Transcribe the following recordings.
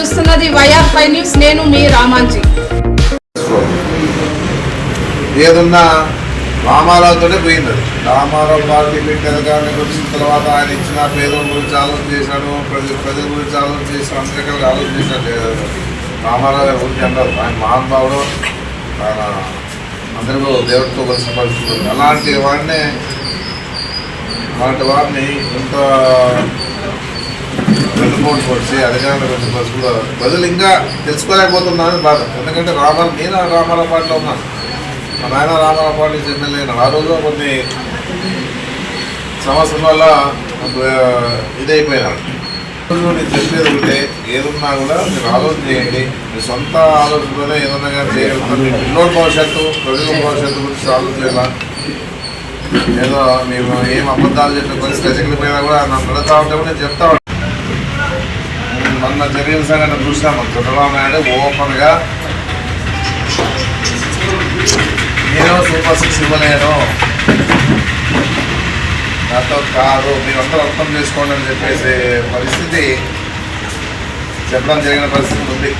చూస్తున్నది YR five news. నేను మీ రామాంజీ. ఏదున్నా రామారావుతోనే పోయింది రామారావు పార్టీ పెట్టిన అధికారానికి వచ్చిన తర్వాత ఆయన ఇచ్చిన పేదల గురించి ఆలోచన చేశాడు ప్రజల ప్రజల గురించి ఆలోచన చేశాడు అన్ని రకాలుగా ఆలోచన చేశాడు రామారావు గారి గురించి అంటారు. ఆయన మహానుభావుడు. ఆయన అందరిలో దేవుడితో కలిసిన పరిస్థితులు అలాంటి వాడిని అలాంటి వారిని ఇంత వెన్నుపోటు పొడిచి అధికారుల వచ్చిన పరిస్థితుల్లో ప్రజలు ఇంకా తెలుసుకోలేకపోతున్నారని బాధ. ఎందుకంటే రామాల నేను రామాలపాటిలో ఉన్నాను మా నాయన రామారావు పార్టీ ఎమ్మెల్యే ఆ రోజు కొన్ని సమస్యల వల్ల ఇదైపోయినాడు నేను చెప్పేది ఉంటే ఏదున్నా కూడా మీరు ఆలోచన చేయండి. మీ సొంత ఆలోచనతోనే ఏదన్నా కానీ చేయగలుగుతారు. మీ పిల్లోడి భవిష్యత్తు ప్రజల భవిష్యత్తు గురించి ఆలోచించాలా? ఏదో మేము ఏం అబద్ధాలు చెప్పే పరిస్థితి ఎదిగిపోయినా కూడా నన్ను పెడతా ఉంటే నేను చెప్తా మొన్న జరిగిన సంఘటన చూసాము చంద్రబాబు నాయుడు ఓపెన్గా నేను సూపర్ సిక్స్ ఇవ్వలేను. నాతో కాదు మీరందరూ అర్థం చేసుకోండి అని చెప్పేసి పరిస్థితి చెప్పడం జరిగిన పరిస్థితి ఉంది.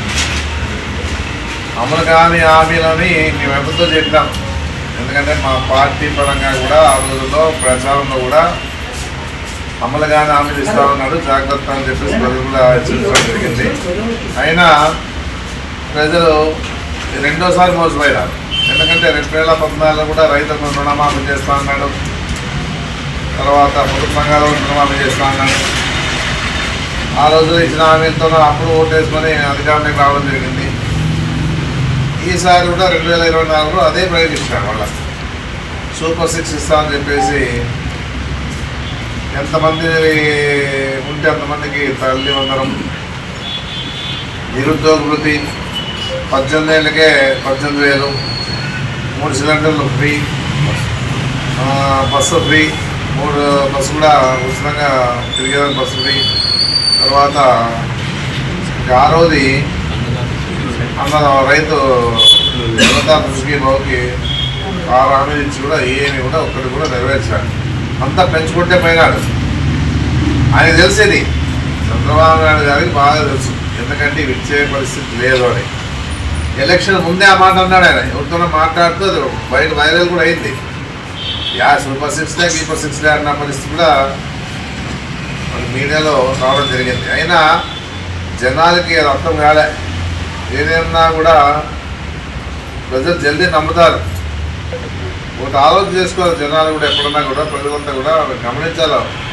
అమలు కాని హామీలని మేము ఎవరితో చెప్పాం ఎందుకంటే మా పార్టీ పరంగా కూడా ఆ రోజుల్లో ప్రచారంలో కూడా అమలుగానే హామీలు ఇస్తా ఉన్నాడు జాగ్రత్త అని చెప్పేసి ప్రజలు హెచ్చరించడం జరిగింది. అయినా ప్రజలు రెండోసారి మోసపోయినారు. ఎందుకంటే రెండు వేల పద్నాలుగులో కూడా రైతులకు రుణమాఫీ చేస్తా అన్నాడు తర్వాత పొదుపు సంఘాలు రుణమాఫీ చేస్తా అన్నాడు ఆ రోజు ఇచ్చిన హామీలతో అప్పుడు ఓటేసుకొని అధికారానికి రావడం జరిగింది. ఈసారి కూడా రెండు వేల ఇరవై నాలుగులో అదే ప్రయోగించాడు వాళ్ళ. సూపర్ సిక్స్ ఇస్తా అని చెప్పేసి ఎంతమంది ఉంటే అంతమందికి తల్లి వందరం నిరుద్యోగ వృత్తి పద్దెనిమిది ఏళ్ళకే పద్దెనిమిది వేలు. మూడు సిలిండర్లు ఫ్రీ. Bus free. మూడు బస్సు కూడా ఉచితంగా తిరిగేదానికి బస్సు ఫ్రీ. తర్వాత ఇంకా ఆరోది అన్న రైతు జనతా కృషికి బాబుకి ఆరు హామీలు కూడా ఏమి కూడా ఒక్కటి కూడా నెరవేర్చాడు అంతా పెంచుకుంటే పోయినాడు. ఆయన తెలిసేది. చంద్రబాబు నాయుడు గారికి బాగా తెలుసు. ఎందుకంటే విచ్చే పరిస్థితి లేదు అని. ఎలక్షన్ ముందే ఆ మాట అన్నాడు ఆయన. ఎవరితోనో మాట్లాడుతూ అది బయట వైరల్ కూడా అయింది. యా సూపర్ సిక్స్లే కీపర్ సిక్స్లే అన్న పరిస్థితి కూడా మన మీడియాలో రావడం జరిగింది. అయినా జనాలకి అది అర్థం కాలే ఏదేమన్నా కూడా ప్రజలు జల్దీ నమ్ముతారు. ఒకటి ఆలోచన చేసుకోవాలి. జనాలు కూడా ఎప్పుడన్నా కూడా ప్రజలంతా కూడా గమనించాలి.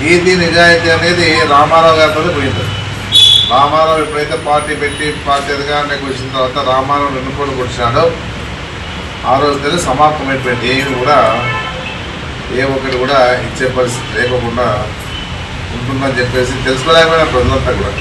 నీతి నిజాయితీ అనేది రామారావు గారితో పోయింది. రామారావు ఎప్పుడైతే పార్టీ పెట్టి పార్టీ అధికారానికి వచ్చిన తర్వాత రామారావు వెన్నుకోడు కొట్టినాడో ఆ రోజునే సమాప్తమైపోయింది ఏమి కూడా ఏ ఒక్కటి కూడా ఇచ్చే పరిస్థితి లేకుండా ఉంటుందని చెప్పేసి తెలుసుకోలేకపోయినా ప్రజలంతా కూడా.